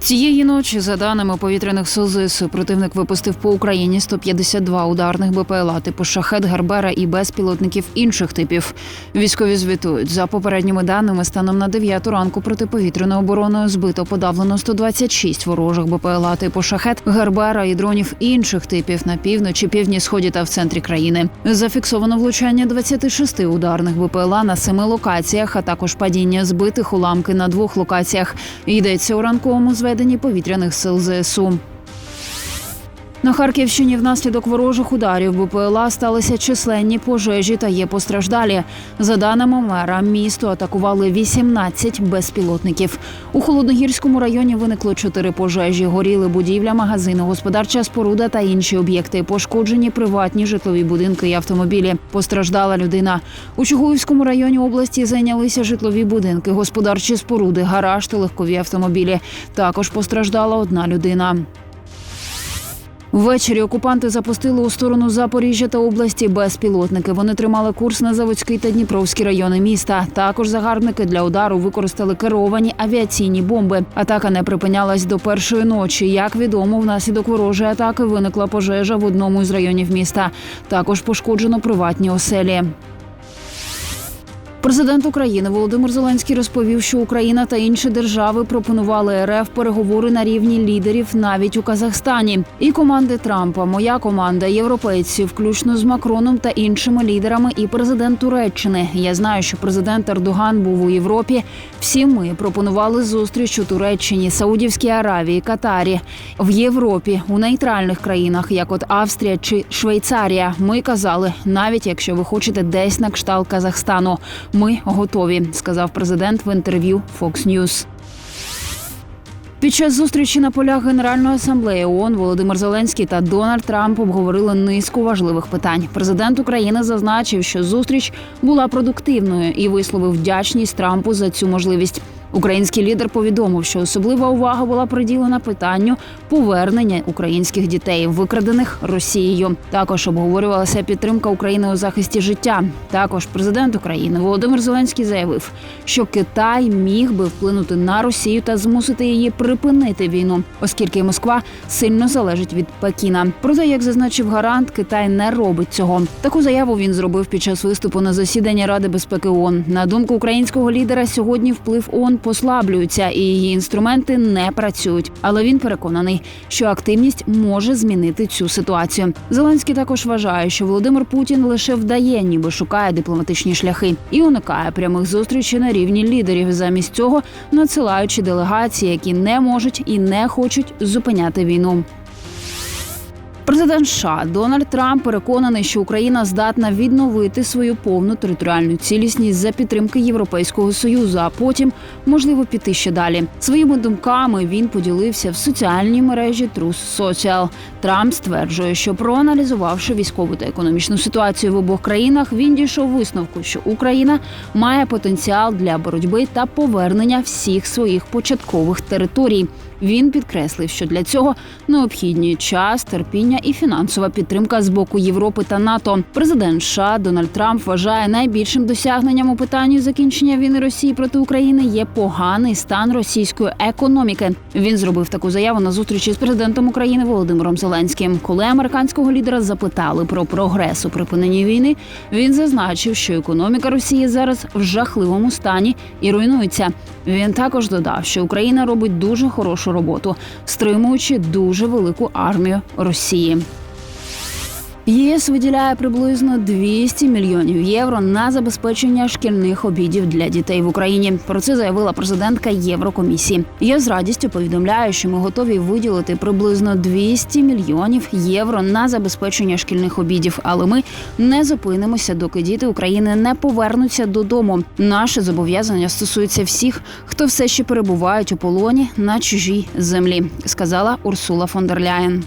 Цієї ночі, за даними повітряних сил ЗСУ, противник випустив по Україні 152 ударних БПЛА типу шахет, Гербера і безпілотників інших типів. Військові звітують за попередніми даними. Станом на 9 ранку протиповітряною обороною збито подавлено 126 ворожих БПЛА типу шахет, Гербера і дронів інших типів на півночі, півдні, сході та в центрі країни. Зафіксовано влучання 26 ударних БПЛА на семи локаціях, а також падіння збитих уламки на двох локаціях. Йдеться у ранковому зведенні повітряних сил ЗСУ. На Харківщині внаслідок ворожих ударів БПЛА сталися численні пожежі та є постраждалі. За даними мера, місто атакували 18 безпілотників. У холодногірському районі виникло чотири пожежі. Горіли будівля, магазини, господарча споруда та інші об'єкти. Пошкоджені приватні житлові будинки і автомобілі. Постраждала людина. У Чугуївському районі області зайнялися житлові будинки, господарчі споруди, гараж та легкові автомобілі. Також постраждала одна людина. Ввечері окупанти запустили у сторону Запоріжжя та області безпілотники. Вони тримали курс на Заводський та Дніпровський райони міста. Також загарбники для удару використали керовані авіаційні бомби. Атака не припинялась до першої ночі. Як відомо, внаслідок ворожої атаки виникла пожежа в одному із районів міста. Також пошкоджено приватні оселі. Президент України Володимир Зеленський розповів, що Україна та інші держави пропонували РФ переговори на рівні лідерів навіть у Казахстані. І команди Трампа, моя команда, європейці, включно з Макроном та іншими лідерами, і президент Туреччини. Я знаю, що президент Ердоган був у Європі. Всі ми пропонували зустріч у Туреччині, Саудівській Аравії, Катарі, в Європі, у нейтральних країнах, як от Австрія чи Швейцарія. Ми казали, навіть якщо ви хочете десь на кшталт Казахстану. Ми готові, сказав президент в інтерв'ю Fox News. Під час зустрічі на полях Генеральної асамблеї ООН Володимир Зеленський та Дональд Трамп обговорили низку важливих питань. Президент України зазначив, що зустріч була продуктивною і висловив вдячність Трампу за цю можливість. Український лідер повідомив, що особлива увага була приділена питанню повернення українських дітей, викрадених Росією. Також обговорювалася підтримка України у захисті життя. Також президент України Володимир Зеленський заявив, що Китай міг би вплинути на Росію та змусити її припинити війну, оскільки Москва сильно залежить від Пекіна. Проте, як зазначив гарант, Китай не робить цього. Таку заяву він зробив під час виступу на засіданні Ради безпеки ООН. На думку українського лідера, сьогодні вплив ООН послаблюється і її інструменти не працюють. Але він переконаний, що активність може змінити цю ситуацію. Зеленський також вважає, що Володимир Путін лише вдає, ніби шукає дипломатичні шляхи і уникає прямих зустрічей на рівні лідерів, замість цього надсилаючи делегації, які не можуть і не хочуть зупиняти війну. Президент США Дональд Трамп переконаний, що Україна здатна відновити свою повну територіальну цілісність за підтримки Європейського союзу, а потім можливо піти ще далі. Своїми думками він поділився в соціальній мережі Truth Social. Трамп стверджує, що проаналізувавши військову та економічну ситуацію в обох країнах, він дійшов висновку, що Україна має потенціал для боротьби та повернення всіх своїх початкових територій. Він підкреслив, що для цього необхідні час, терпіння і фінансова підтримка з боку Європи та НАТО. Президент США Дональд Трамп вважає найбільшим досягненням у питанні закінчення війни Росії проти України є поганий стан російської економіки. Він зробив таку заяву на зустрічі з президентом України Володимиром Зеленським. Коли американського лідера запитали про прогрес у припиненні війни, він зазначив, що економіка Росії зараз в жахливому стані і руйнується. Він також додав, що Україна робить дуже хорошу роботу, стримуючи дуже велику армію Росії. ЄС виділяє приблизно 200 мільйонів євро на забезпечення шкільних обідів для дітей в Україні. Про це заявила президентка Єврокомісії. Я з радістю повідомляю, що ми готові виділити приблизно 200 мільйонів євро на забезпечення шкільних обідів. Але ми не зупинимося, доки діти України не повернуться додому. Наше зобов'язання стосується всіх, хто все ще перебувають у полоні на чужій землі, сказала Урсула фон дер Ляєн.